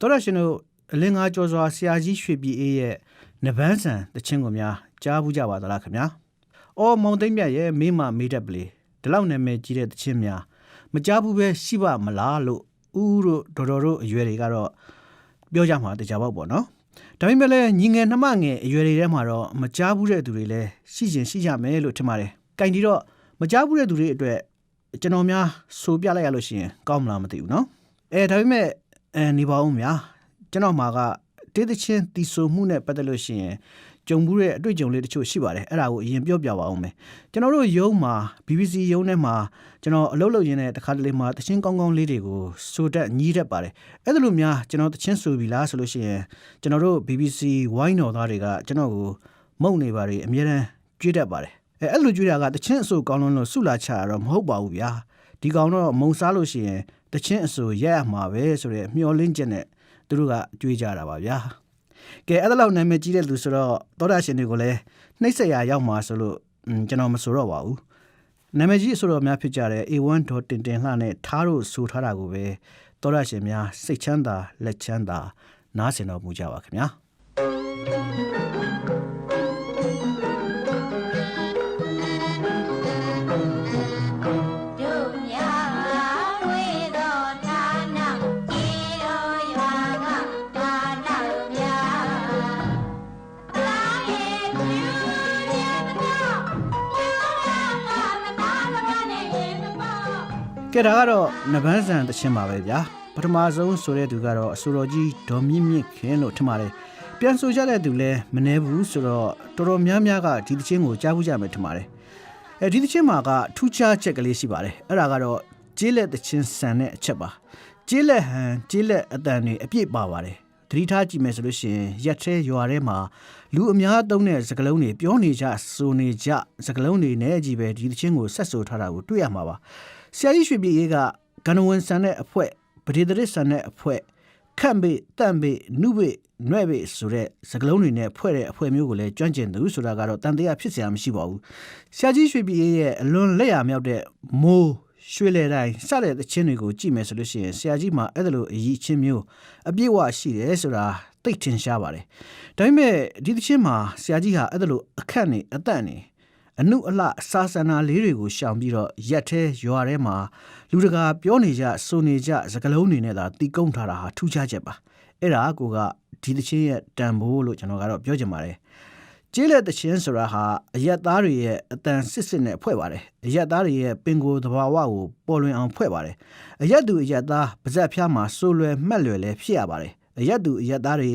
တော်ရရှင်တို့အလင်းငါကြော်စွာဆရာကြီးရွှေပြည်အေးရဲ့နဗန်းဆန်တချင်းကိုများကြားဘူးကြပါသလားခင်ဗျာ။အော်မောင်သိမ့်မြတ်ရဲ့မိမမေးတတ်ပလေဒီလောက်နာမည်ကြီးတဲ့တချင်းများမကြားဘူးပဲရှိပါမလားလို့ဦးတို့ဒေါ်တော်တို့အရွယ်တွေကတော့ပြောကြမှာတကြပေါ့ပေါ့နော်။ဒါပေမဲ့လည်းညီငယ်နှမငယ်အရွယ်တွေထဲမှာတော့မကြားဘူးတဲ့သူတွေလည်းရှိရင်ရှိကြမယ်လို့ထင်ပါတယ်။ကင်ဒီတော့မကြားဘူးတဲ့သူတွေအတွက်ကျွန်တော်များဆိုပြလိုက်ရလို့ရှိရင်ကောင်းမလားမသိဘူးနော်။အဲဒါပေမဲ့ အဲနေပါဦးများကျွန်တော်မှာကတေးသချင်းတီဆိုမှုနဲ့ပတ်သက်လို့ရှိရင်ကြုံမှုတဲ့အတွေ့အကြုံလေးတချို့ရှိပါတယ်အဲ့ဒါကိုအရင်ပြောပြပါအောင်မယ်ကျွန်တော်တို့ရုံးမှာ BBC ရုံးထဲမှာကျွန်တော်အလုပ်လုပ်ရင်းနဲ့တခါတလေမှာတချင်းကောင်းကောင်းလေးတွေကိုဆိုတတ်ညီးတတ်ပါတယ်အဲ့ဒါလိုများကျွန်တော်တချင်းဆိုပြီလားဆိုလို့ရှိရင်ကျွန်တော်တို့ BBC ဝိုင်းတော်သားတွေကကျွန်တော်ကိုမုံနေပါတယ်အများတန်းကြွေးတတ်ပါတယ်အဲအဲ့လိုကြွေးတာကတချင်းအဆိုကောင်းလုံးလို့ဆုလာချတာတော့မဟုတ်ပါဘူးဗျာဒီကောင်တော့မုံစားလို့ရှိရင် တချင်းအဆိုရက်ရမှာပဲဆိုတဲ့မျောလင်းချက်နဲ့သူတို့ကကြွေးကြတာပါဗျာကဲအဲ့ဒါလောက်နာမည်ကြီးတဲ့လူဆိုတော့သောတာရှင်တွေကိုလည်းနှိမ့်ဆက်ရရောက်မှာဆိုလို့ကျွန်တော်မဆိုတော့ပါဘူးနာမည်ကြီးဆိုတော့များဖြစ်ကြတဲ့ A1 dot တင်တင်လှနဲ့ထားလို့ဆိုထားတာကိုပဲသောတာရှင်များစိတ်ချမ်းသာလက်ချမ်းသာနားဆင်တော်မူကြပါခင်ဗျာ ကဲဒါကတော့နဗန်းဆန်တခြင်းပါပဲဗျာပထမဆုံးဆိုတဲ့သူကတော့အစိုးရကြီးဒေါ်မြင့်မြင့်ခင်လို့ထင်ပါတယ်ပြန်ဆိုကြတဲ့သူလည်းမနှဲဘူးဆိုတော့တော်တော်များများကဒီတခြင်းကိုကြားဘူးကြမယ်ထင်ပါတယ်အဲဒီတခြင်းမှာကထူးခြားချက်ကလေးရှိပါတယ်အဲ့ဒါကတော့ကျေးလက်တခြင်းဆန်တဲ့အချက်ပါကျေးလက်ဟန်ကျေးလက်အတန်တွေအပြည့်ပါပါတယ်သတိထားကြည့်မယ်ဆိုလို့ရှိရင်ရက်ထဲရွာထဲမှာလူအများသုံးတဲ့စကလုံးတွေပြောနေကြဆိုနေကြစကလုံးတွေနဲ့ကြီးပဲဒီတခြင်းကိုဆက်ဆိုထားတာကိုတွေ့ရမှာပါ ဆရာကြီးရွှေပြည်ရေးကဂန္ဓဝင်ဆန်တဲ့အဖွဲ့ပဒေသရစ်ဆန်တဲ့အဖွဲ့ခန့်ပေတန့်ပေနုပေနွဲ့ပေဆိုတဲ့စကလုံးတွေနဲ့ဖွဲ့တဲ့အဖွဲ့မျိုးကိုလည်းကြွန့်ကျင်သူဆိုတာကတော့တန်တရားဖြစ်စရာမရှိပါဘူးဆရာကြီးရွှေပြည်ရေးရဲ့အလွန်လက်ရမြောက်တဲ့မိုးရွှေလေတိုင်းစတဲ့သချင်းတွေကိုကြည့်မယ်ဆိုလို့ရှိရင်ဆရာကြီးမှာအဲ့ဒါလိုအရေးချင်းမျိုးအပြည့်အဝရှိတယ်ဆိုတာသိထင်ရှားပါတယ်။ဒါပေမဲ့ဒီသချင်းမှာဆရာကြီးဟာအဲ့ဒါလိုအခက်နေအတန့်နေ အနုအလှစာစနာလေးတွေကိုရှောင်ပြီးတော့ရက်ထဲရွာထဲမှာလူတကာပြောနေကြဆိုနေကြစကလုံးတွေနဲ့သာတီးကုန်းထားတာဟာထူးခြားချက်ပါအဲ့ဒါကိုကဒီတချင်းရဲ့တန်ဖိုးလို့ကျွန်တော်ကတော့ပြောချင်ပါတယ်ကျေးလက်တချင်းဆိုတာဟာအယက်သားတွေရဲ့အတန်စစ်စစ်နဲ့ဖွဲ့ပါတယ်အယက်သားတွေရဲ့ပင်ကိုယ်သဘာဝကိုပေါ်လွင်အောင်ဖွဲ့ပါတယ်အယက်သူအယက်သားပါဇက်ဖျားမှာစိုးလွယ်မှတ်လွယ်လည်းဖြစ်ရပါတယ်အယက်သူအယက်သားတွေ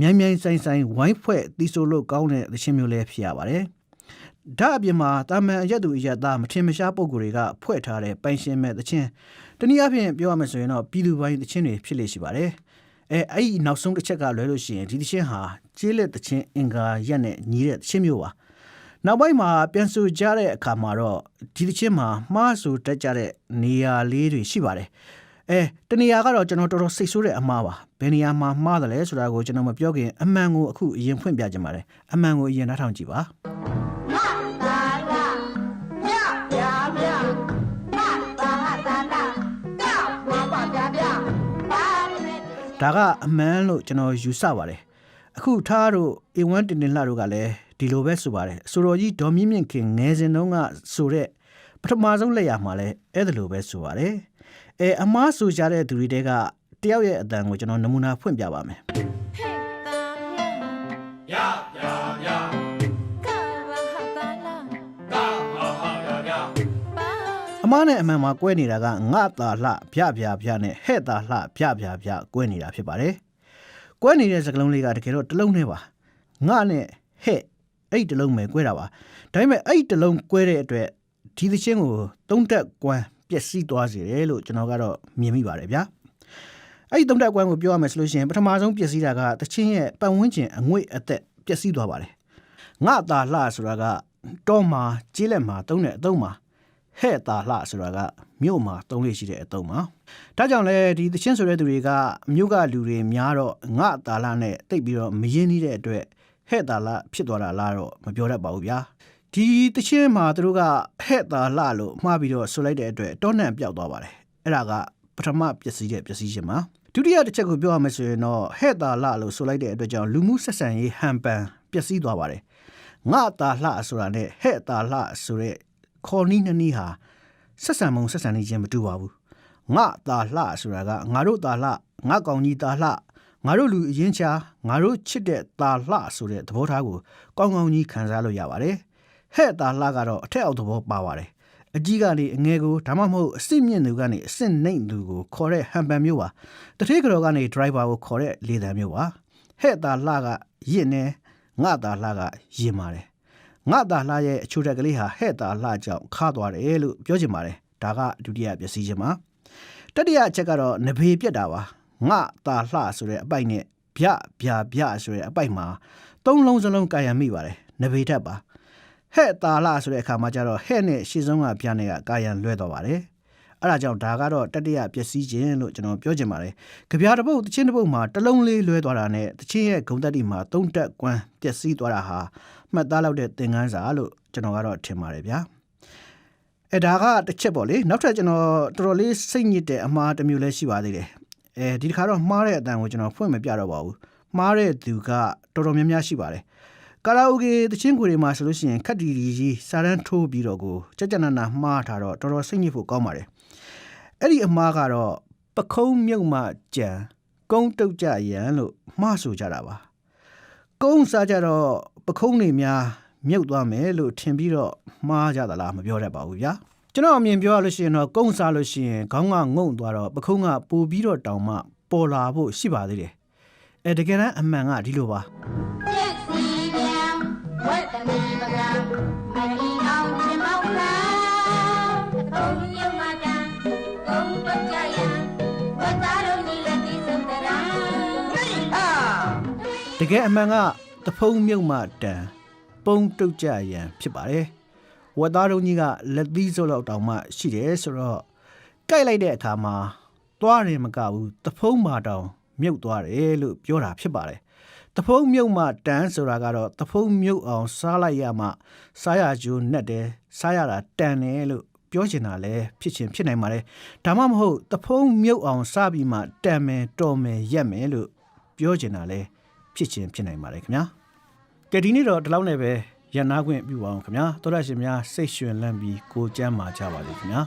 မြိုင်မြိုင်ဆိုင်ဆိုင်ဝိုင်းဖွဲ့တီးဆိုလို့ကောင်းတဲ့တချင်းမျိုးလည်းဖြစ်ရပါတယ် ဒါအပြင်မှာတာမန်အရက်သူအရက်သားမထင်မရှားပုံကိုယ်တွေကဖွဲ့ထားတဲ့ပိုင်ရှင်မဲ့သချင်းတနည်းအားဖြင့်ပြောရမယ်ဆိုရင်တော့ပြည်သူပိုင်းသချင်းတွေဖြစ်လေရှိပါတယ်အဲအဲ့ဒီနောက်ဆုံးတစ်ချက်ကလွဲလို့ရှိရင်ဒီသချင်းဟာကျေးလက်သချင်းအင်္ဂါရက်နဲ့ညီးတဲ့သချင်းမျိုးပါနောက်ပိုင်းမှာပြန်ဆိုကြတဲ့အခါမှာတော့ဒီသချင်းမှာမှားဆိုတက်ကြတဲ့နေရာလေးတွေရှိပါတယ်အဲတနေရာကတော့ကျွန်တော်တော်တော်စိတ်ဆိုးတဲ့အမှားပါဘယ်နေရာမှာမှားတယ်လဲဆိုတာကိုကျွန်တော်မပြောခင်အမှန်ကိုအခုအရင်ဖွင့်ပြကြပါမယ်အမှန်ကိုအရင်နားထောင်ကြည့်ပါ ဒါကအမှန်လို့ကျွန်တော်ယူဆပါတယ်အခုထားတို့ A1 တင်တင်လှတို့ကလည်းဒီလိုပဲဆိုပါတယ်ဆိုတော်ကြီးဒေါ်မြင့်မြင့်ခင်ငယ်စဉ်တုန်းကဆိုတဲ့ပထမဆုံးလက်ရမှာလဲအဲ့ဒါလိုပဲဆိုပါတယ်အဲအမားဆိုကြတဲ့သူတွေတဲကတယောက်ရဲ့အတန်ကိုကျွန်တော်နမူနာဖွင့်ပြပါမယ် မားနဲ့အမှန်မှာကွဲနေတာကငါတာလှဗျဗျဗျနဲ့ဟဲ့တာလှဗျဗျဗျကွဲနေတာဖြစ်ပါတယ်။ကွဲနေတဲ့စကလုံးလေးကတကယ်တော့တစ်လုံးနဲ့ပါ။ငါနဲ့ဟဲ့အဲ့ဒီတစ်လုံးပဲကွဲတာပါ။ဒါပေမဲ့အဲ့ဒီတစ်လုံးကွဲတဲ့အတွက်ဒီသချင်းကိုသုံးတက်ကွမ်းပျက်စီးသွားစေတယ်လို့ကျွန်တော်ကတော့မြင်မိပါတယ်ဗျာ။အဲ့ဒီသုံးတက်ကွမ်းကိုပြောရမယ်ဆိုလို့ရှိရင်ပထမဆုံးပျက်စီးတာကသချင်းရဲ့ပတ်ဝန်းကျင်အငွေ့အသက်ပျက်စီးသွားပါတယ်။ငါတာလှဆိုတာကတောမှာကျေးလက်မှာသုံးတဲ့အသုံးမှာ ဟဲ့တာလှဆိုတာကမြို့မှာသုံးလို့ရှိတဲ့အသုံးပါဒါကြောင့်လဲဒီသချင်းဆိုတဲ့သူတွေကမြို့ကလူတွေများတော့ငါတာလှနဲ့တိတ်ပြီးတော့မရင်းနှီးတဲ့အတွက်ဟဲ့တာလှဖြစ်သွားတာလားတော့မပြောတတ်ပါဘူးဗျာဒီသချင်းမှာသူတို့ကဟဲ့တာလှလို့မှားပြီးတော့ဆိုလိုက်တဲ့အတွက်တောနံပြောက်သွားပါတယ်အဲ့ဒါကပထမပျက်စီးတဲ့ပျက်စီးခြင်းပါဒုတိယတစ်ချက်ကိုပြောရမယ်ဆိုရင်တော့ဟဲ့တာလလို့ဆိုလိုက်တဲ့အတွက်ကြောင့်လူမှုဆက်ဆံရေးဟန်ပန်ပျက်စီးသွားပါတယ်ငါတာလှဆိုတာနဲ့ဟဲ့တာလှဆိုတဲ့ ခေါ်နီးနှစ်နီးဟာဆက်ဆံမှုဆက်ဆံနေခြင်းမတူပါဘူးငါတာလှဆိုတာကငါတို့တာလှငါကောင်ကြီးတာလှငါတို့လူအရင်ချာငါတို့ချစ်တဲ့တာလှဆိုတဲ့သဘောထားကိုကောင်းကောင်းကြီးခံစားလို့ရပါတယ်ဟဲ့တာလှကတော့အထက်အောက်သဘောပါပါတယ်အကြီးကနေအငယ်ကိုဒါမှမဟုတ်အစ်စ်မြင့်သူကနေအစ်စ်နှိမ့်သူကိုခေါ်တဲ့ဟန်ပန်မျိုးပါတတိကတော်ကနေ driver ကိုခေါ်တဲ့လေတံမျိုးပါဟဲ့တာလှကရင့်နေငါတာလှကရင်ပါတယ် ငါတာလှရဲ့အချိုးတက်ကလေးဟာဟဲ့တာလှကြောင့်ခါသွားတယ်လို့ပြောချင်ပါတယ်ဒါကဒုတိယပျက်စီးခြင်းပါတတိယအချက်ကတော့နဘေပြက်တာပါငါတာလှဆိုတဲ့အပိုက်နဲ့ဗျဗျဗျဆိုတဲ့အပိုက်မှာသုံးလုံးစလုံးကာယံမိပါတယ်နဘေထက်ပါဟဲ့တာလာဆိုတဲ့အခါမှာကျတော့ဟဲ့နဲ့ရှေ့ဆုံးကပြနဲ့ကကာယံလွဲတော့ပါတယ် အဲ့ဒါကြောင့်ဒါကတော့တတိယပျက်စီးခြင်းလို့ကျွန်တော်ပြောချင်ပါတယ်။ကြပြားတစ်ပုတ်တချင်းတစ်ပုတ်မှာတစ်လုံးလေးလွဲသွားတာနဲ့တချင်းရဲ့ဂုံတက်တီမှာသုံးတက်ကွမ်းပျက်စီးသွားတာဟာမှတ်သားလောက်တဲ့သင်ခန်းစာလို့ကျွန်တော်ကတော့ထင်ပါတယ်ဗျာ။အဲဒါကတစ်ချက်ပေါ့လေနောက်ထပ်ကျွန်တော်တော်တော်လေးစိတ်ညစ်တဲ့အမှားတစ်မျိုးလည်းရှိပါသေးတယ်။အဲဒီတစ်ခါတော့မှားတဲ့အတန်ကိုကျွန်တော်ဖွင့်မပြတော့ပါဘူး။မှားတဲ့သူကတော်တော်များများရှိပါတယ်။ ကာလာအိုကေတချင်းကိုတွေမှာဆိုလို့ရှိရင်ခက်တီတီကြီးစာရန်ထိုးပြီးတော့ကိုကြက်ကြက်နနာမှားထားတော့တော်တော်စိတ်ညစ်ဖို့ကောင်းပါတယ်အဲ့ဒီအမားကတော့ပခုံးမြုပ်မှကြံကုန်းတုတ်ကြရန်လို့မှားဆိုကြတာပါကုန်းစားကြတော့ပခုံးတွေများမြုပ်သွားမယ်လို့ထင်ပြီးတော့မှားကြသလားမပြောတတ်ပါဘူးဗျာကျွန်တော်အမြင်ပြောရလို့ရှိရင်တော့ကုန်းစားလို့ရှိရင်ခေါင်းကငုံသွားတော့ပခုံးကပိုပြီးတော့တောင်မှပေါ်လာဖို့ရှိပါသေးတယ်အဲတကယ်တမ်းအမှန်ကဒီလိုပါ တကယ်အမှန်ကတဖုံမြုပ်မှတန်ပုံတုတ်ကြရန်ဖြစ်ပါတယ်ဝတ်သားတော်ကြီးကလက်သီးစုပ်လောက်တောင်မှရှိတယ်ဆိုတော့ကြိုက်လိုက်တဲ့အခါမှာသွားတယ်မကဘူးတဖုံမှတောင်မြုပ်သွားတယ်လို့ပြောတာဖြစ်ပါတယ်တဖုံမြုပ်မှတန်ဆိုတာကတော့တဖုံမြုပ်အောင်စားလိုက်ရမှစားရကြိုးနဲ့တယ်စားရတာတန်တယ်လို့ပြောချင်တာလည်းဖြစ်ချင်ဖြစ်နိုင်ပါတယ်ဒါမှမဟုတ်တဖုံမြုပ်အောင်စားပြီးမှတန်မယ်တော်မယ်ရက်မယ်လို့ပြောချင်တာလည်း ဖြစ်ခြင်းဖြစ်နိုင်ပါတယ်ခင်ဗျာကဲဒီနေ့တော့ဒီလောက်နဲ့ပဲရန်နာခွင့်ပြုပါအောင်ခင်ဗျာတော်ရရှင်များစိတ်ရှင်လန့်ပြီးကိုကြမ်းမာကြပါလိမ့်ခင်ဗျာ